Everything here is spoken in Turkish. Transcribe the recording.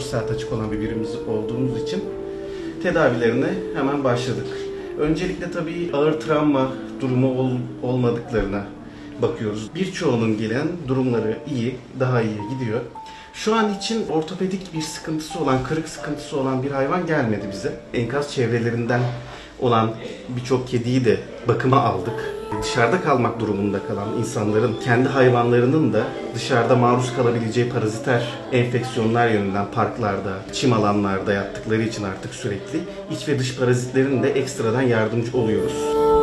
24 saat açık olan bir birimiz olduğumuz için tedavilerine hemen başladık. Öncelikle tabii ağır travma durumu ol, olmadıklarına bakıyoruz. Birçoğunun gelen durumları iyi, daha iyi gidiyor. Şu an için ortopedik bir sıkıntısı olan, kırık sıkıntısı olan bir hayvan gelmedi bize. Enkaz çevrelerinden olan birçok kediyi de bakıma aldık. Dışarıda kalmak durumunda kalan insanların kendi hayvanlarının da dışarıda maruz kalabileceği paraziter enfeksiyonlar yönünden parklarda, çim alanlarda yattıkları için artık sürekli iç ve dış parazitlerin de ekstradan yardımcı oluyoruz.